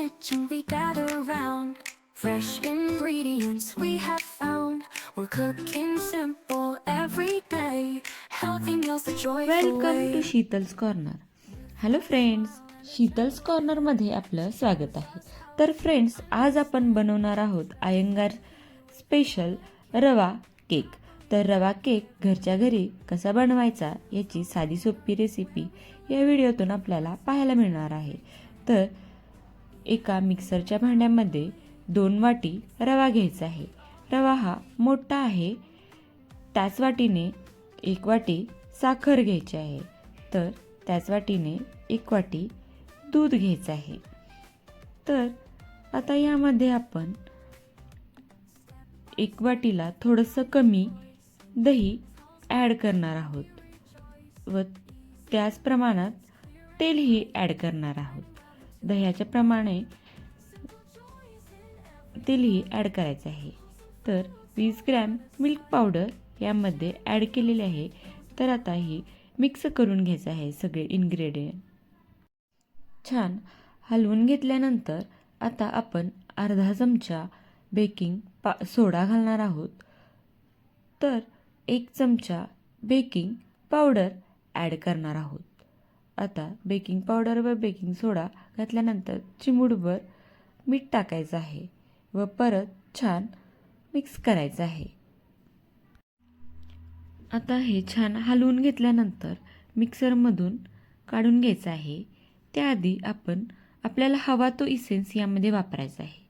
kitchen we gather round. Fresh ingredients we have found. We're cooking simple every day. Healthy meals the joy Welcome way. To Sheetal's corner hello friends Sheetal's कॉर्नरमध्ये आपलं स्वागत आहे तर friends आज आपण बनवणार आहोत Iyengar special रवा cake तर रवा केक घरच्या घरी कसा बनवायचा याची साधी सोपी रेसिपी या व्हिडिओतून आपल्याला पाहायला मिळणार आहे तर एका मिक्सरच्या भांड्यामध्ये दोन वाटी रवा घ्यायचा आहे. रवा हा मोठा आहे. त्याच वाटीने एक वाटी साखर घ्यायची आहे. तर त्याच वाटीने एक वाटी दूध घ्यायचं आहे. तर आता यामध्ये आपण एक वाटीला थोडंसं कमी दही ॲड करणार आहोत व त्याच प्रमाणात तेलही ॲड करणार आहोत. दह्याच्या प्रमाणे तेलही ॲड करायचं आहे. तर वीस ग्रॅम मिल्क पावडर यामध्ये ॲड केलेले आहे. तर आता ही मिक्स करून घ्यायचं आहे सगळे इन्ग्रेडियंट छान. हलवून घेतल्यानंतर आता आपण अर्धा चमचा बेकिंग पा सोडा घालणार आहोत. तर एक चमचा बेकिंग पावडर ॲड करणार आहोत. आता बेकिंग पावडर व बेकिंग सोडा घातल्यानंतर चिमूडवर मीठ टाकायचं आहे व परत छान मिक्स करायचं आहे. आता हे छान हलवून घेतल्यानंतर मिक्सरमधून काढून घ्यायचं आहे. त्याआधी आपण आपल्याला हवा तो इसेन्स यामध्ये वापरायचा आहे.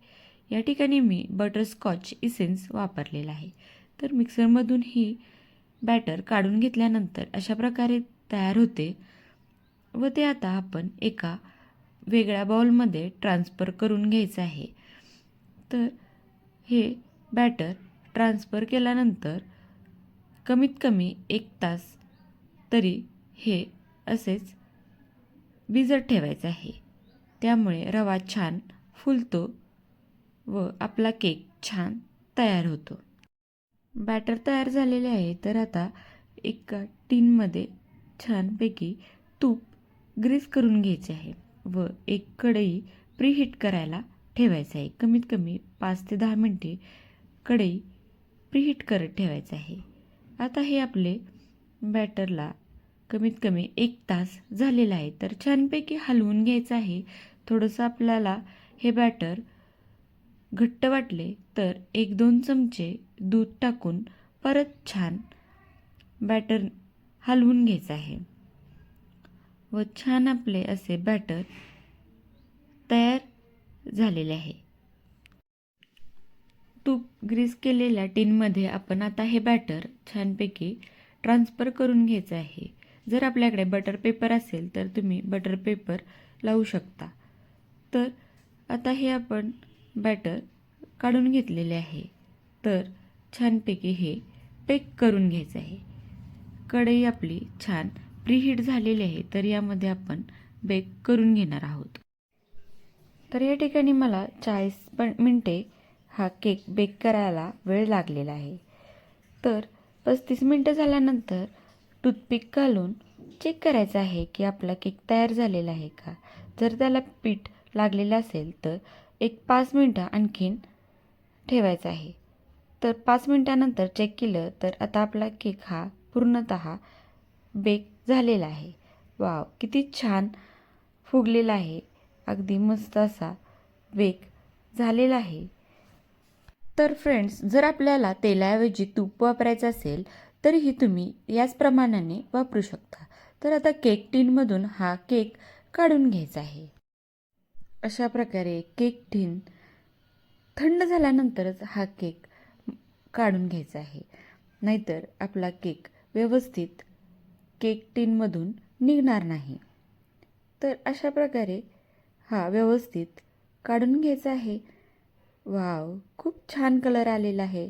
या ठिकाणी मी बटरस्कॉच इसेन्स वापरलेला आहे. तर मिक्सरमधून ही बॅटर काढून घेतल्यानंतर अशा प्रकारे तयार होते. व ते आता आपण एका वेगळ्या बॉलमध्ये ट्रान्सफर करून घ्यायचं आहे. तर हे बॅटर ट्रान्सफर केल्यानंतर कमीत कमी एक तास तरी हे असेच भिजत ठेवायचं आहे. त्यामुळे रवा छान फुलतो व आपला केक छान तयार होतो. बॅटर तयार झालेले आहे तर आता एका टीनमध्ये छानपैकी तूप ग्रीस करून घ्यायचे आहे व एक कढई प्रीहीट करायला ठेवायचं आहे. कमीत कमी पाच ते दहा मिनटे कढई प्रीहीट करत ठेवायचं आहे. आता हे आपले बॅटरला कमीत कमी एक तास झालेला आहे. तर छानपैकी हलवून घ्यायचं आहे. थोडंसं आपल्याला हे बॅटर घट्ट वाटले तर एक दोन चमचे दूध टाकून परत छान बॅटर हलवून घ्यायचं आहे. व छान आपले असे बॅटर तयार झालेले आहे. तूप ग्रीस केलेल्या टीनमध्ये आपण आता हे बॅटर छानपैकी ट्रान्सफर करून घ्यायचं आहे. जर आपल्याकडे बटर पेपर असेल तर तुम्ही बटर पेपर लावू शकता. तर आता हे आपण बॅटर काढून घेतलेले आहे. तर छानपैकी हे पेक करून घ्यायचं आहे. कढई आपली छान प्रीहीट झालेली आहे तर यामध्ये आपण बेक करून घेणार आहोत. तर या ठिकाणी मला चाळीस पण मिनटे हा केक बेक करायला वेळ लागलेला आहे. तर पस्तीस मिनटं झाल्यानंतर टूथपिक घालून चेक करायचं आहे की आपला केक तयार झालेला आहे का. जर त्याला पीठ लागलेलं असेल तर एक पाच मिनटं आणखीन ठेवायचं आहे. तर पाच मिनटानंतर चेक केलं तर आता आपला केक हा पूर्णत बेक झालेला आहे. वाव किती छान फुगलेला आहे. अगदी मस्त असा बेक झालेला आहे. तर फ्रेंड्स जर आपल्याला तेलाऐवजी तूप वापरायचं असेल तरीही तुम्ही याच प्रमाणाने वापरू शकता. तर आता केक टीनमधून हा केक काढून घ्यायचा आहे. अशा प्रकारे केक टीन थंड झाल्यानंतरच हा केक काढून घ्यायचा आहे. नाहीतर आपला केक व्यवस्थित केक टीनमधून निघणार नाही. तर अशा प्रकारे हा व्यवस्थित काढून घ्यायचा आहे. वाव खूप छान कलर आलेला आहे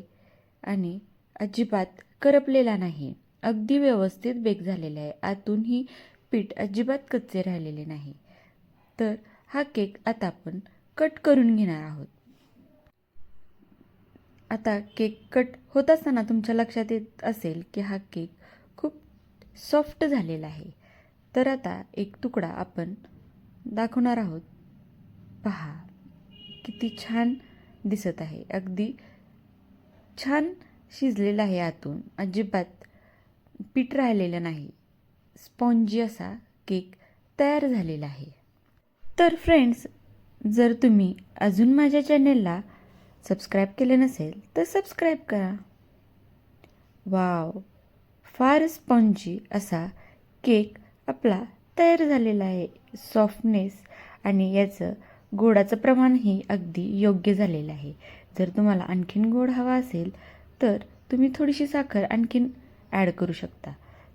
आणि अजिबात करपलेला नाही. अगदी व्यवस्थित बेक झालेला आहे. आतूनही पीठ अजिबात कच्चे राहिलेले नाही. तर हा केक आता आपण कट करून घेणार आहोत. आता केक कट होत असताना तुमच्या लक्षात येत असेल की हा केक खूप सॉफ्ट झालेला आहे. तर आता एक तुकडा आपण दाखवणार आहोत. पहा किती छान दिसत आहे. अगदी छान शिजलेलं आहे आतून. अजिबात पीठ राहिलेलं नाही. स्पॉन्जी असा केक तयार झालेला आहे. तर फ्रेंड्स जर तुम्ही अजून माझ्या चॅनेलला सबस्क्राईब केले नसेल तर सबस्क्राईब करा. वाव! फार स्पॉन्जी असा केक आपला तयार झालेला आहे. सॉफ्टनेस आणि याचं गोडाचं प्रमाणही अगदी योग्य झालेलं आहे. जर तुम्हाला आणखीन गोड हवा असेल तर तुम्ही थोडीशी साखर आणखीन ॲड करू शकता.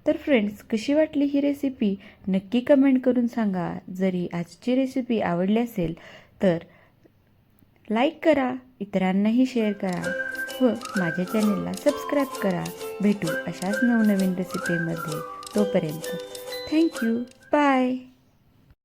तर फ्रेंड्स कशी वाटली ही रेसिपी नक्की कमेंट करून सांगा. जरी आजची रेसिपी आवडली असेल तर लाईक करा इतरांनाही शेअर करा. व माझ्या चॅनेलला सबस्क्राईब करा. भेटू अशाच नवनवीन रेसिपीमध्ये तोपर्यंत थँक्यू बाय